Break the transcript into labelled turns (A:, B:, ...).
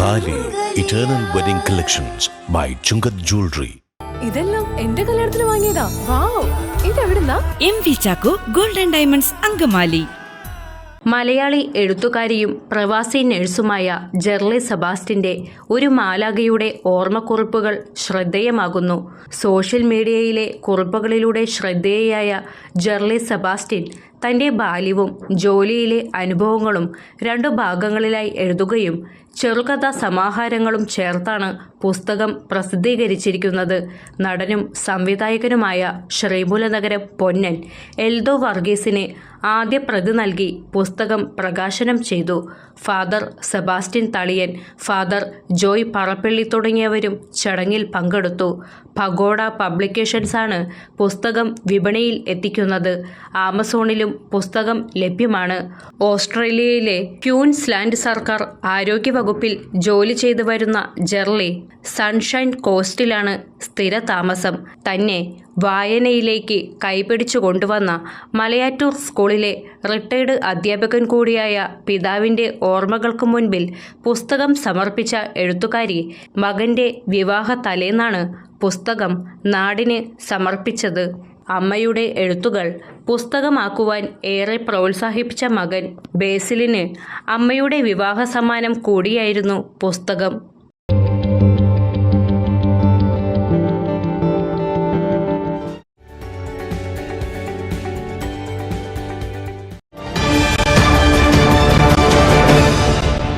A: Thali eternal wedding collections by Chungath jewellery
B: ഇതെല്ലാം എന്റെ കല്യാണത്തിന് വാങ്ങിയതാ. Wow. ഇതെവിടുന്നാ?
C: M V Chacko golden diamonds Angamaly.
D: Malayali എഴുത്തുകാരിയും പ്രവാസി നഴ്സുമായ ജെർലി സെബാസ്റ്റിന്റെ ഒരു മാലാഖയുടെ ഓർമ്മക്കുറിപ്പുകൾ ശ്രദ്ധേയമാകുന്നു. സോഷ്യൽ മീഡിയയിലെ കുറിപ്പുകളിലൂടെ ശ്രദ്ധേയയായ ജെർലി സെബാസ്റ്റിൻ തന്റെ ബാല്യവും ജോലിയിലെ അനുഭവങ്ങളും രണ്ടു ഭാഗങ്ങളിലായി എഴുതുകയും ചെറുകഥാ സമാഹാരങ്ങളും ചേർത്താണ് പുസ്തകം പ്രസിദ്ധീകരിച്ചിരിക്കുന്നത്. നടനും സംവിധായകനുമായ ശ്രീമൂലനഗരം പൊന്നൻ എൽദോ വർഗീസിന് ആദ്യ പ്രതി നൽകി പുസ്തകം പ്രകാശനം ചെയ്തു. Father Sebastian Thaliyan father Joy Parappally തുടങ്ങിയവരും ചടങ്ങിൽ പങ്കെടുത്തു. പഗോഡ പബ്ലിക്കേഷൻസാണ് പുസ്തകം വിപണിയിൽ എത്തിക്കുന്നത്. ആമസോണിലും പുസ്തകം ലഭ്യമാണ്. ഓസ്ട്രേലിയയിലെ ക്യൂൻസ്ലാൻഡ് സർക്കാർ ആരോഗ്യവകുപ്പിൽ ജോലി ചെയ്തു വരുന്ന ജെർലി സൺഷൈൻ കോസ്റ്റിലാണ് സ്ഥിര താമസം തന്നെ വായനയിലേക്ക് കൈപിടിച്ചു കൊണ്ടുവന്ന മലയാറ്റൂർ സ്കൂളിലെ റിട്ടയർഡ് അധ്യാപകൻ കൂടിയായ പിതാവിന്റെ ഓർമ്മകൾക്ക് മുൻപിൽ പുസ്തകം സമർപ്പിച്ച എഴുത്തുകാരി മകന്റെ വിവാഹ തലേന്നാണ് പുസ്തകം നാടിന് സമർപ്പിച്ചത്. അമ്മയുടെ എഴുത്തുകൾ പുസ്തകമാക്കുവാൻ ഏറെ പ്രോത്സാഹിപ്പിച്ച മകൻ ബേസിലിന് അമ്മയുടെ വിവാഹ സമ്മാനം കൂടിയായിരുന്നു പുസ്തകം.